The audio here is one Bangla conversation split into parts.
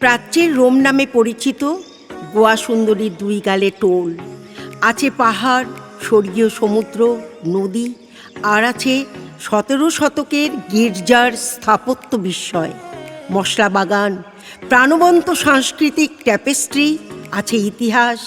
প্রাচ্যের রোম নামে পরিচিত গোয়া সুন্দরীর দুই গালে টোল। আছে পাহাড়, স্বর্গীয় সমুদ্র, নদী, আর আছে সতেরো শতকের গির্জার স্থাপত্য বিস্ময়। মশলা বাগান, প্রাণবন্ত সাংস্কৃতিক ট্যাপেস্ট্রি আছে ইতিহাস,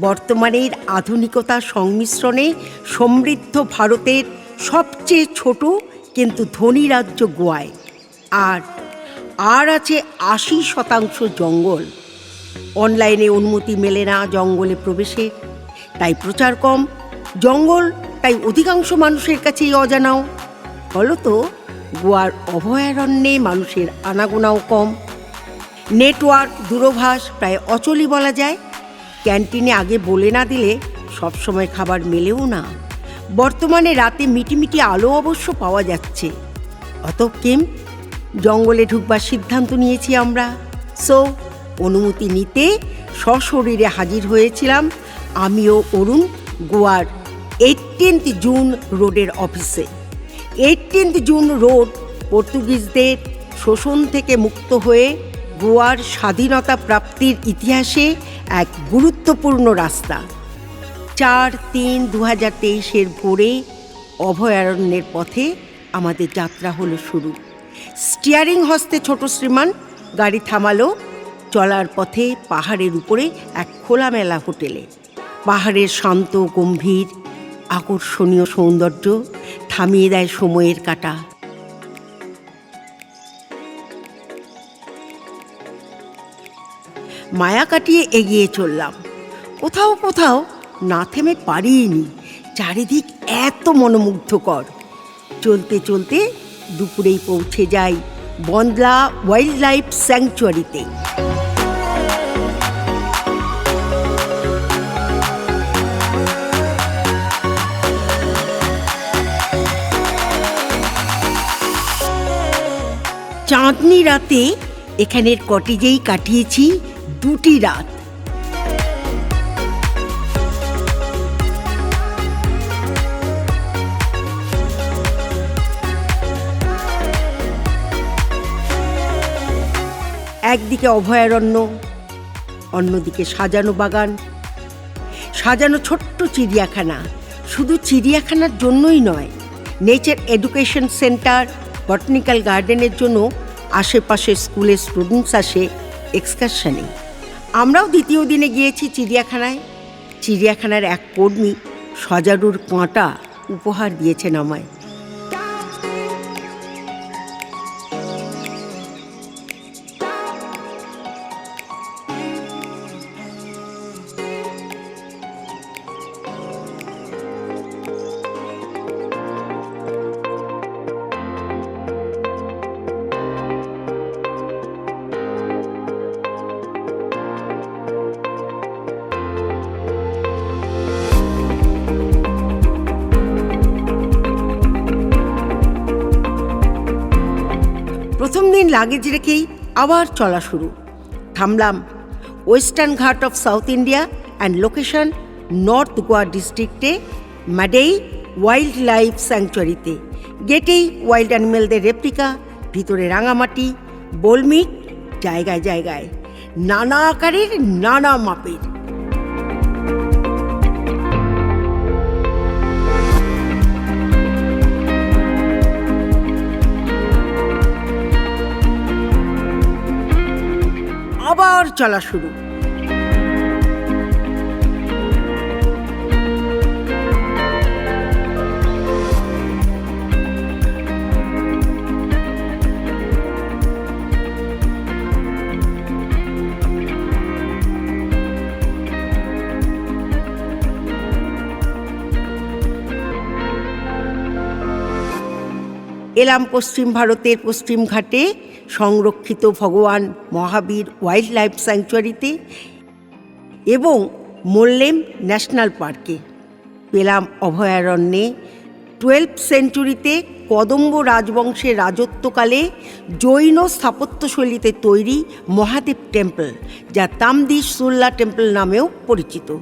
বর্তমানের আধুনিকতার সংমিশ্রণে সমৃদ্ধ ভারতের সবচেয়ে ছোট কিন্তু ধনী রাজ্য গোয়ায়। আর আর আছে আশি শতাংশ জঙ্গল। অনলাইনে অনুমতি মেলে না জঙ্গলে প্রবেশে, তাই প্রচার কম। জঙ্গল, তাই অধিকাংশ মানুষের কাছেই অজানাও। ফলত গোয়ার অভয়ারণ্যে মানুষের আনাগোনাও কম। নেটওয়ার্ক দূরভাষ প্রায় অচলই বলা যায়। ক্যান্টিনে আগে বলে না দিলে সবসময় খাবার মেলেও না। বর্তমানে রাতে মিটিমিটি আলো অবশ্য পাওয়া যাচ্ছে। অত কিম জঙ্গলে ঢুকবার সিদ্ধান্ত নিয়েছি আমরা। সো অনুমতি নিতে সশরীরে হাজির হয়েছিলাম আমিও অরুণ গোয়ার এইটিন্থ জুন রোডের অফিসে এইটিন্থ জুন রোড পর্তুগিজদের শোষণ থেকে মুক্ত হয়ে গোয়ার স্বাধীনতা প্রাপ্তির ইতিহাসে এক গুরুত্বপূর্ণ রাস্তা। চার তিন দু হাজার তেইশের ভোরে অভয়ারণ্যের পথে আমাদের যাত্রা হলো শুরু। স্টিয়ারিং হস্তে ছোট শ্রীমান, গাড়ি থামালো, চলার পথে পাহাড়ের উপরে এক খোলামেলা হোটেলে। পাহাড়ের শান্ত, গম্ভীর, আকর্ষণীয় সৌন্দর্য থামিয়ে দেয় সময়ের কাটা। মায়া কাটিয়ে এগিয়ে চললাম। কোথাও কোথাও না থেমে পারিনি। চারিদিক এত মনোমুগ্ধকর। চলতে চলতে দুপুরেই পৌঁছে যাই বন্দলা ওয়াইল্ড লাইফ স্যাংচুয়ারিতে। চাঁদনি রাতে এখানের কটেজেই কাটিয়েছি দুটি রাত। একদিকে অভয়ারণ্য অন্যদিকে সাজানো বাগান, সাজানো ছোট্ট চিড়িয়াখানা। শুধু চিড়িয়াখানার জন্যই নয় নেচার এডুকেশন সেন্টার বটনিক্যাল গার্ডেনের জন্য আশেপাশের স্কুলের স্টুডেন্টস আসে এক্সকারশনে আমরাও দ্বিতীয় দিনে গিয়েছি চিড়িয়াখানায়। চিড়িয়াখানার এক কর্মী সজারুর কাঁটা উপহার দিয়েছেন আমায়। লাগেজ রেখেই আবার চলা শুরু। থামলাম western Ghat of South India and location north Goa ডিস্ট্রিক্টে, মাডেই ওয়াইল্ড লাইফ স্যাংচুয়ারিতে। গেটেই ওয়াইল্ড অ্যানিমেলদের রেপ্লিকা, ভিতরে রাঙামাটি, বোলমিট, জায়গায় জায়গায়। নানা আকারের, নানা মাপের। চলা শুরু। এলাম পশ্চিম ভারতের পশ্চিম ঘাটে সংরক্ষিত ভগবান মহাবীর ওয়াইল্ড লাইফ স্যাংচুয়ারিতে এবং মোল্লেম ন্যাশনাল পার্কে। পেলাম অভয়ারণ্যে টুয়েলভ সেঞ্চুরিতে কদম্ব রাজবংশের রাজত্বকালে জৈন স্থাপত্যশৈলীতে তৈরি মহাদেব টেম্পল, যা তামদিশ সুল্লা টেম্পল নামেও পরিচিত।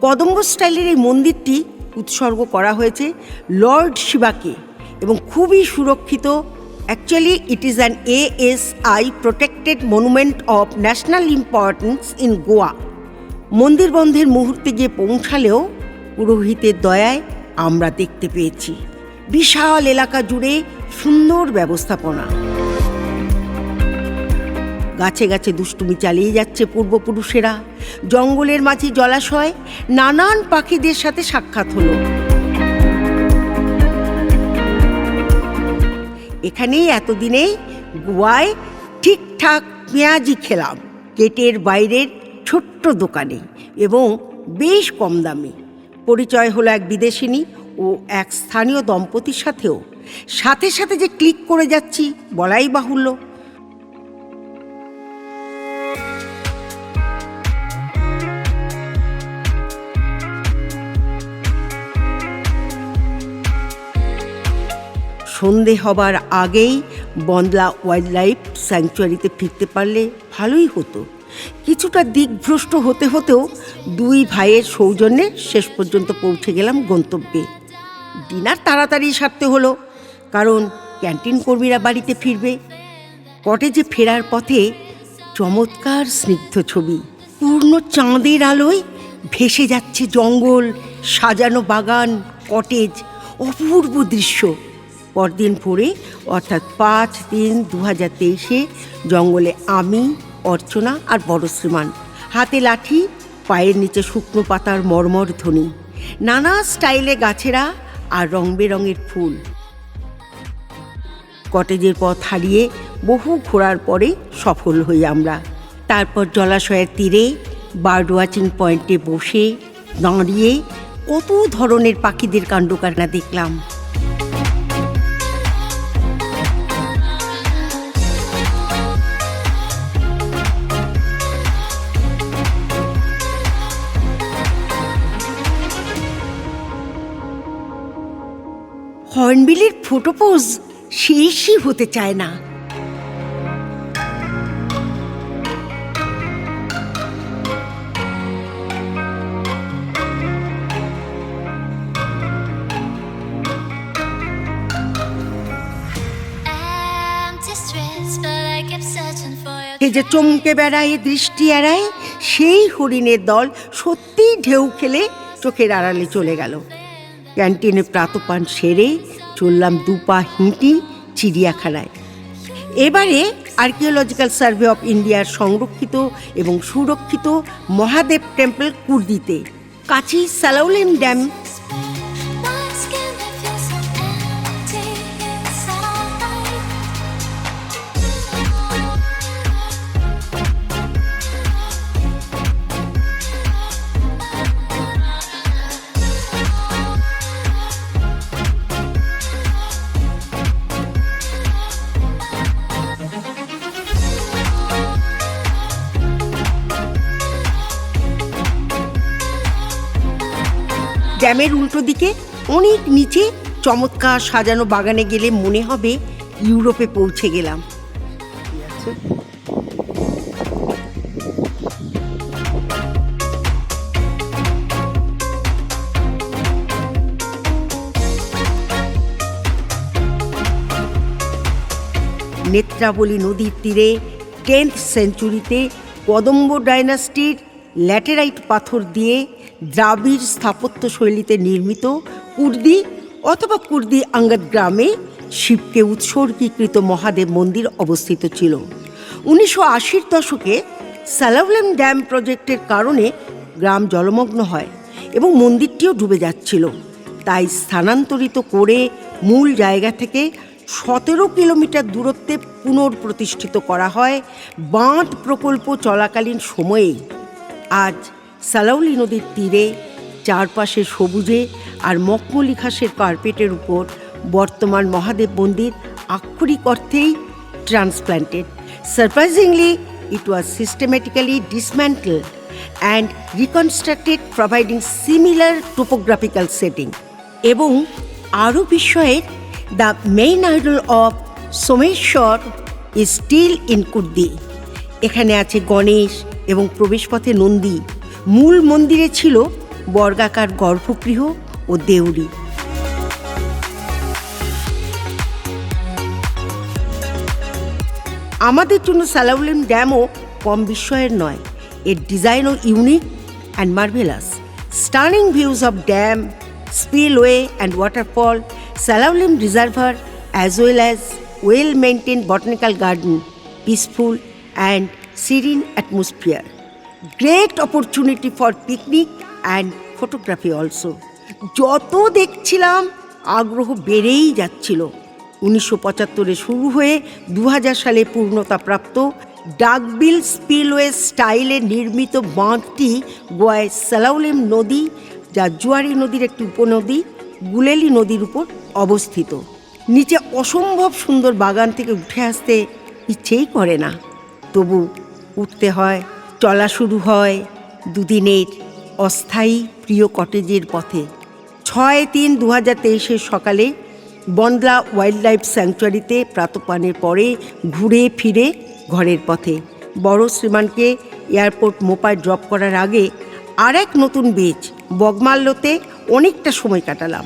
কদম্ব স্টাইলের এই মন্দিরটি উৎসর্গ করা হয়েছে লর্ড শিবাকে এবং খুবই সুরক্ষিত Actually, it is an ASI protected monument of national importance in Goa. মন্দির বন্ধের মুহূর্তে গিয়ে পৌঁছালেও পুরোহিতের দয়ায় আমরা দেখতে পেয়েছি। বিশাল এলাকা জুড়ে সুন্দর ব্যবস্থাপনা। গাছে গাছে দুষ্টুমি চালিয়ে যাচ্ছে পূর্বপুরুষেরা। জঙ্গলের মাঝে জলাশয় নানান পাখিদের সাথে সাক্ষাৎ হলো। এখানেই এতদিনে গোয়ায় ঠিকঠাক পেঁয়াজি খেলাম। গেটের বাইরের ছোট্ট দোকানে এবং বেশ কম দামে। পরিচয় হলো এক বিদেশিনী ও এক স্থানীয় দম্পতির সাথেও। সাথে সাথে যে ক্লিক করে যাচ্ছি বলাই বাহুল্য। সন্ধে হবার আগেই বন্দলা ওয়াইল্ড লাইফ স্যাংচুয়ারিতে ফিরতে পারলে ভালোই হতো। কিছুটা দিকভ্রষ্ট হতে হতেও দুই ভাইয়ের সৌজন্যে শেষ পর্যন্ত পৌঁছে গেলাম গন্তব্যে। ডিনার তাড়াতাড়ি সারতে হলো, কারণ ক্যান্টিন কর্মীরা বাড়িতে ফিরবে। কটেজে ফেরার পথে চমৎকার স্নিগ্ধ ছবি, পূর্ণ চাঁদের আলোয় ভেসে যাচ্ছে জঙ্গল, সাজানো বাগান, কটেজ, অপূর্ব দৃশ্য। পরদিন ভোরে, অর্থাৎ পাঁচ তিন দু হাজার তেইশে, জঙ্গলে আমি, অর্চনা আর বড় শ্রীমান। হাতে লাঠি, পায়ের নিচে শুকনো পাতার মর্মর ধ্বনি। নানা স্টাইলে গাছেরা আর রং বেরঙের ফুল। কটেজের পথ হারিয়ে বহু ঘোরার পরে সফল হই আমরা। তারপর জলাশয়ের তীরে বার্ড ওয়াচিং পয়েন্টে বসে দাঁড়িয়ে কত ধরনের পাখিদের কাণ্ডকারনা দেখলাম। হর্নবিলের ফটোপোজ শেষই হতে চায় না। সে যে চমকে বেড়ায় দৃষ্টি এড়ায় সেই হরিণের দল সত্যিই ঢেউ খেলে চোখের আড়ালে চলে গেল। ক্যান্টিনে প্রাতপান সেরে চললাম দুপা হিঁটি চিড়িয়াখানায়। এবারে আর্কিওলজিক্যাল সার্ভে অফ ইন্ডিয়ার সংরক্ষিত এবং সুরক্ষিত মহাদেব টেম্পল কুর্দিতে কাছি সালাউলেন ড্যাম ড্যামের উল্টো দিকে অনেক নিচে চমৎকার সাজানো বাগানে গেলে মনে হবে ইউরোপে পৌঁছে গেলাম। নেত্রাবলী নদীর তীরে টেন্থ সেঞ্চুরিতে কদম্ব ডাইনাস্টির ল্যাটেরাইট পাথর দিয়ে দ্রাবিড় স্থাপত্য শৈলীতে নির্মিত কুর্দি অথবা কুর্দি আঙ্গাদ গ্রামে শিবকে উৎসর্গীকৃত মহাদেব মন্দির অবস্থিত ছিল। উনিশশো আশির দশকে সালাউলেম ড্যাম প্রজেক্টের কারণে গ্রাম জলমগ্ন হয় এবং মন্দিরটিও ডুবে যাচ্ছিল। তাই স্থানান্তরিত করে মূল জায়গা থেকে সতেরো কিলোমিটার দূরত্বে পুনর্প্রতিষ্ঠিত করা হয় বাঁধ প্রকল্প চলাকালীন সময়েই। আজ সালাউলি নদীর তীরে, চারপাশে সবুজে আর মকমলি ঘাসের কার্পেটের উপর বর্তমান মহাদেব মন্দির আক্ষরিক অর্থেই transplanted surprisingly it was systematically dismantled and reconstructed, providing similar topographical setting. এবং আরও বিস্ময়ের the main idol of Someshwar is still in Kurdi এখানে আছে গণেশ এবং প্রবেশপথে নন্দী। মূল মন্দিরে ছিল বর্গাকার গর্ভগৃহ ও দেউরি আমাদের জন্য সালাউলিন ড্যামও কম বিস্ময়ের নয়। এর ডিজাইনও unique and marvellous stunning views of dam spillway and waterfall Salaulim reservoir as well as well maintain botanical garden peaceful and serene atmosphere great opportunity for picnic and photography also যত দেখছিলাম, আগ্রহ বেড়েই যাচ্ছিল। উনিশশো পঁচাত্তরে শুরু হয়ে দু হাজার সালে পূর্ণতাপ্রাপ্ত ডাকবিল স্পিলওয়ে স্টাইলে নির্মিত বাঁধটি গোয়ায় সালাউলিম নদী, যা জুয়ারি নদীর একটি উপনদী, গুলেলি নদীর উপর অবস্থিত। নিচে অসম্ভব সুন্দর বাগান থেকে উঠে আসতে ইচ্ছেই করে না। তবু উঠতে হয় চলা শুরু হয় দুদিনের অস্থায়ী প্রিয় কটেজের পথে। ছয় তিন দু হাজার তেইশের সকালে বনলা ওয়াইল্ড লাইফ স্যাংচুয়ারিতে প্রাতপানের পরে ঘুরে ফিরে ঘরের পথে। বড় শ্রীমানকে এয়ারপোর্ট মোপায় ড্রপ করার আগে আর এক নতুন বেচ বগমাল্যতে অনেকটা সময় কাটালাম।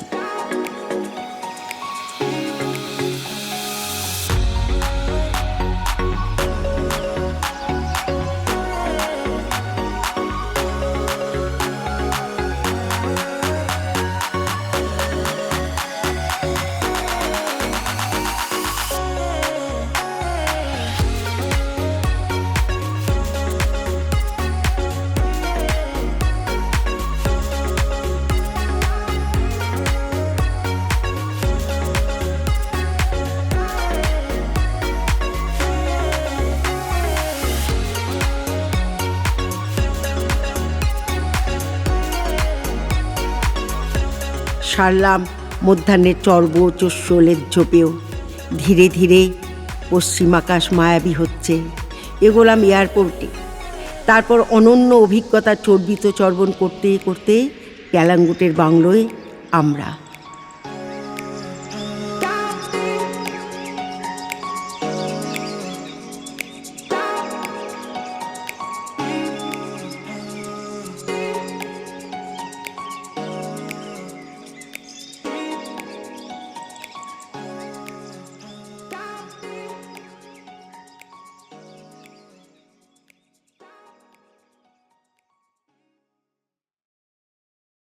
সারলাম মধ্যাহ্নের চর্ব চস্যলের ঝোপেও। ধীরে ধীরে পশ্চিম আকাশ মায়াবী হচ্ছে এগোলাম এয়ারপোর্টে। তারপর অনন্য অভিজ্ঞতা চর্বিত চর্বণ করতে করতে ক্যালাঙ্গুটের বাংলোয় আমরা।